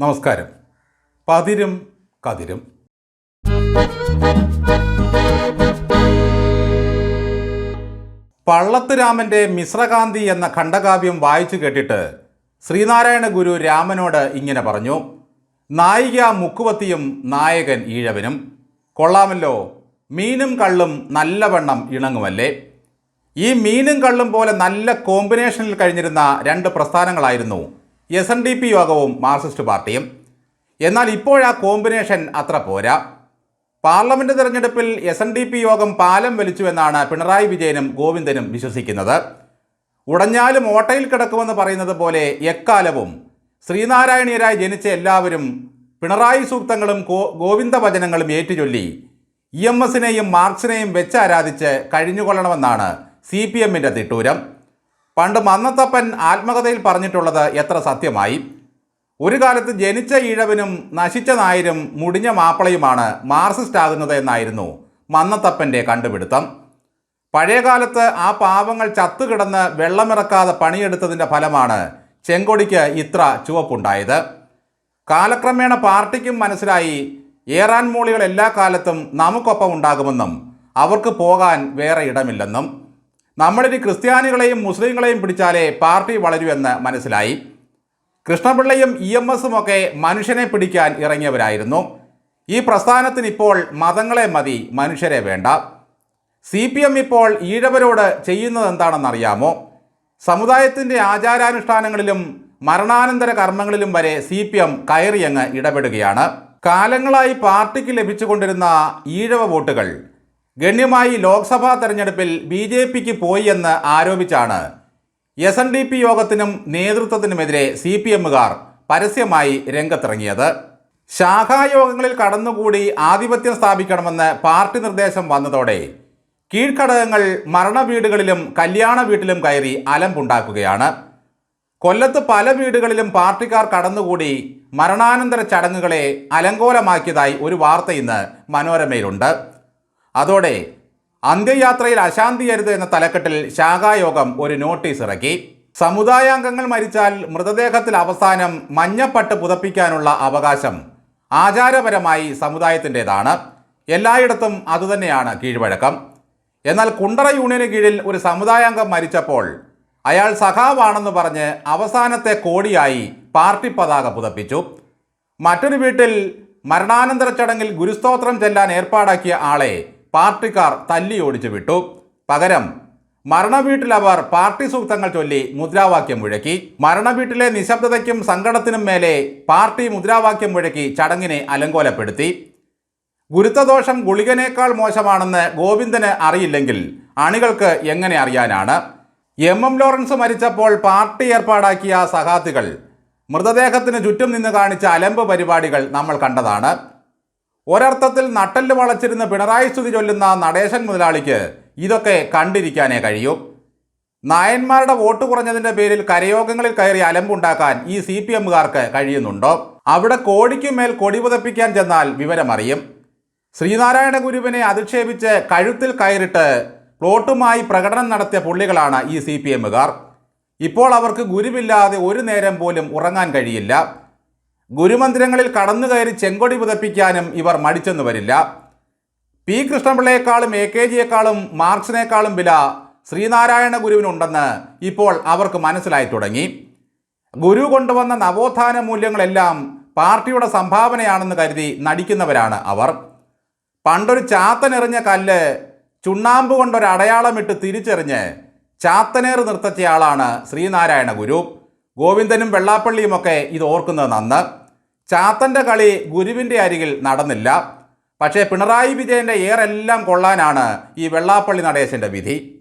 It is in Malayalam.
നമസ്കാരം. പതിരും കതിരും. പള്ളത്തുരാമന്റെ മിശ്രകാന്തി എന്ന ഖണ്ഡകാവ്യം വായിച്ചു കേട്ടിട്ട് ശ്രീനാരായണ ഗുരു രാമനോട് ഇങ്ങനെ പറഞ്ഞു നായിക മുക്കുവത്തിയും നായകൻ ഈഴവനും കൊള്ളാമല്ലോ മീനും കള്ളും നല്ലവണ്ണം ഇണങ്ങുമല്ലേ? ഈ മീനും കള്ളും പോലെ നല്ല കോമ്പിനേഷനിൽ കഴിഞ്ഞിരുന്ന രണ്ട് പ്രസ്ഥാനങ്ങളായിരുന്നു എസ് എൻ ഡി പി യോഗവും മാർക്സിസ്റ്റ് പാർട്ടിയും. എന്നാൽ ഇപ്പോഴാ കോമ്പിനേഷൻ അത്ര പോരാ. പാർലമെന്റ് തെരഞ്ഞെടുപ്പിൽ എസ് എൻ ഡി പി യോഗം പാലം വലിച്ചുവെന്നാണ് പിണറായി വിജയനും ഗോവിന്ദനും വിശ്വസിക്കുന്നത്. ഉടഞ്ഞാലും ഓട്ടയിൽ കിടക്കുമെന്ന് പറയുന്നത് പോലെ എക്കാലവും ശ്രീനാരായണീയരായി ജനിച്ച എല്ലാവരും പിണറായി സൂക്തങ്ങളും ഗോവിന്ദ വചനങ്ങളും ഏറ്റുചൊല്ലി ഇ എം എസിനെയും മാർക്സിനെയും വെച്ച് ആരാധിച്ച് കഴിഞ്ഞുകൊള്ളണമെന്നാണ് സി പി എമ്മിന്റെ തിട്ടൂരം. പണ്ട് മന്നത്തപ്പൻ ആത്മകഥയിൽ പറഞ്ഞിട്ടുള്ളത് എത്ര സത്യമായി? ഒരു കാലത്ത് ജനിച്ച ഈഴവനും നശിച്ച നായരും മുടിഞ്ഞ മാപ്പിളയുമാണ് മാർസിസ്റ്റ് ആകുന്നത് എന്നായിരുന്നു മന്നത്തപ്പന്റെ കണ്ടുപിടുത്തം പഴയകാലത്ത് ആ പാവങ്ങൾ ചത്തുകിടന്ന് വെള്ളമിറക്കാതെ പണിയെടുത്തതിന്റെ ഫലമാണ് ചെങ്കൊടിക്ക് ഇത്ര ചുവപ്പുണ്ടായത്. കാലക്രമേണ പാർട്ടിക്കും മനസ്സിലായി ഏറാൻ മൂളികൾ എല്ലാ കാലത്തും നമുക്കൊപ്പം ഉണ്ടാകുമെന്നും അവർക്ക് പോകാൻ വേറെ ഇടമില്ലെന്നും നമ്മളിനി ക്രിസ്ത്യാനികളെയും മുസ്ലിങ്ങളെയും പിടിച്ചാലേ പാർട്ടി വളരുമെന്ന് മനസ്സിലായി. കൃഷ്ണപിള്ളയും ഇ എം എസും ഒക്കെ മനുഷ്യനെ പിടിക്കാൻ ഇറങ്ങിയവരായിരുന്നു. ഈ പ്രസ്ഥാനത്തിന് ഇപ്പോൾ മതങ്ങളെ മതി മനുഷ്യരെ വേണ്ട. സി പി എം ഇപ്പോൾ ഈഴവരോട് ചെയ്യുന്നത് എന്താണെന്നറിയാമോ? സമുദായത്തിന്റെ ആചാരാനുഷ്ഠാനങ്ങളിലും മരണാനന്തര കർമ്മങ്ങളിലും വരെ സി പി എം കയറിയങ്ങ് ഇടപെടുകയാണ്. കാലങ്ങളായി പാർട്ടിക്ക് ലഭിച്ചുകൊണ്ടിരുന്ന ഈഴവ വോട്ടുകൾ ഗണ്യമായി ലോക്സഭാ തെരഞ്ഞെടുപ്പിൽ ബി ജെ പിക്ക് പോയി ആരോപിച്ചാണ് എസ് എൻ ഡി പി യോഗത്തിനും നേതൃത്വത്തിനുമെതിരെ സി പി എമ്മുകാർ പരസ്യമായി രംഗത്തിറങ്ങിയത്. ശാഖായോഗങ്ങളിൽ കടന്നുകൂടി ആധിപത്യം സ്ഥാപിക്കണമെന്ന് പാർട്ടി നിർദ്ദേശം വന്നതോടെ കീഴ്ഘടകങ്ങൾ മരണ വീടുകളിലും കല്യാണ വീട്ടിലും കയറി അലമ്പുണ്ടാക്കുകയാണ്. കൊല്ലത്ത് പല വീടുകളിലും പാർട്ടിക്കാർ കടന്നുകൂടി മരണാനന്തര ചടങ്ങുകളെ അലങ്കോലമാക്കിയതായി ഒരു വാർത്ത ഇന്ന് മനോരമയിലുണ്ട്. അതോടെ അന്ത്യയാത്രയിൽ അശാന്തിയരുത് എന്ന തലക്കെട്ടിൽ ശാഖായോഗം ഒരു നോട്ടീസ് ഇറക്കി. സമുദായാംഗങ്ങൾ മരിച്ചാൽ മൃതദേഹത്തിൽ അവസാനം മഞ്ഞപ്പട്ട് പുതപ്പിക്കാനുള്ള അവകാശം ആചാരപരമായി സമുദായത്തിന്റെതാണ്. എല്ലായിടത്തും അതുതന്നെയാണ് കീഴ്വഴക്കം. എന്നാൽ കുണ്ടറ യൂണിയന് കീഴിൽ ഒരു സമുദായാംഗം മരിച്ചപ്പോൾ അയാൾ സഖാവാണെന്ന് പറഞ്ഞ് അവസാനത്തെ കോടിയായി പാർട്ടി പതാക പുതപ്പിച്ചു. മറ്റൊരു വീട്ടിൽ മരണാനന്തര ചടങ്ങിൽ ഗുരുസ്തോത്രം ചെല്ലാൻ ഏർപ്പാടാക്കിയ ആളെ പാർട്ടിക്കാർ തല്ലി ഓടിച്ചു വിട്ടു. പകരം മരണവീട്ടിൽ അവർ പാർട്ടി സൂക്തങ്ങൾ ചൊല്ലി മുദ്രാവാക്യം മുഴക്കി. മരണവീട്ടിലെ നിശബ്ദതയ്ക്കും സങ്കടത്തിനും മേലെ പാർട്ടി മുദ്രാവാക്യം മുഴക്കി ചടങ്ങിനെ അലങ്കോലപ്പെടുത്തി. ഗുരുത്വദോഷം ഗുളികനേക്കാൾ മോശമാണെന്ന് ഗോവിന്ദന് അറിയില്ലെങ്കിൽ അണികൾക്ക് എങ്ങനെ അറിയാനാണ്? എം. എം. ലോറൻസ് മരിച്ചപ്പോൾ പാർട്ടി ഏർപ്പാടാക്കിയ സഹാത്തികൾ മൃതദേഹത്തിന് ചുറ്റും നിന്ന് കാണിച്ച അലമ്പ് പരിപാടികൾ നമ്മൾ കണ്ടതാണ്. ഒരർത്ഥത്തിൽ നട്ടൽ വളച്ചിരുന്ന് പിണറായി സ്തുതി ചൊല്ലുന്ന നടേശൻ മുതലാളിക്ക് ഇതൊക്കെ കണ്ടിരിക്കാനേ കഴിയൂ. നായന്മാരുടെ വോട്ട് കുറഞ്ഞതിന്റെ പേരിൽ കരയോഗങ്ങളിൽ കയറി അലമ്പുണ്ടാക്കാൻ ഈ സി പി എമ്മുകാർക്ക് കഴിയുന്നുണ്ടോ? അവിടെ കോടിക്കുമേൽ കൊടി പുതപ്പിക്കാൻ ചെന്നാൽ വിവരമറിയും. ശ്രീനാരായണ ഗുരുവിനെ അധിക്ഷേപിച്ച് കഴുത്തിൽ കയറിട്ട് പ്ലോട്ടുമായി പ്രകടനം നടത്തിയ പുള്ളികളാണ് ഈ സി പി എമ്മുകാർ. ഇപ്പോൾ അവർക്ക് ഗുരുവില്ലാതെ ഒരു നേരം പോലും ഉറങ്ങാൻ കഴിയില്ല. ഗുരുമന്ദിരങ്ങളിൽ കടന്നു കയറി ചെങ്കൊടി പുതപ്പിക്കാനും ഇവർ മടിച്ചെന്നു വരില്ല. പി. കൃഷ്ണപിള്ളയെക്കാളും എ. കെ. ജിയെക്കാളും മാർക്സിനേക്കാളും വില ശ്രീനാരായണ ഗുരുവിനുണ്ടെന്ന് ഇപ്പോൾ അവർക്ക് മനസ്സിലായി തുടങ്ങി. ഗുരു കൊണ്ടുവന്ന നവോത്ഥാന മൂല്യങ്ങളെല്ലാം പാർട്ടിയുടെ സംഭാവനയാണെന്ന് കരുതി നടിക്കുന്നവരാണ് അവർ. പണ്ടൊരു ചാത്തനെറിഞ്ഞ കല്ല് ചുണ്ണാമ്പ് കൊണ്ടൊരു അടയാളമിട്ട് തിരിച്ചെറിഞ്ഞ് ചാത്തനേറ് നിർത്തച്ചയാളാണ് ശ്രീനാരായണ ഗുരു. ഗോവിന്ദനും വെള്ളാപ്പള്ളിയുമൊക്കെ ഇത് ഓർക്കുന്നത് നന്ന്. ചാത്തന്റെ കളി ഗുരുവിന്റെ അരികിൽ നടന്നില്ല. പക്ഷേ പിണറായി വിജയന്റെ ഏറെല്ലാം കൊള്ളാനാണ് ഈ വെള്ളാപ്പള്ളി നടേശന്റെ വിധി.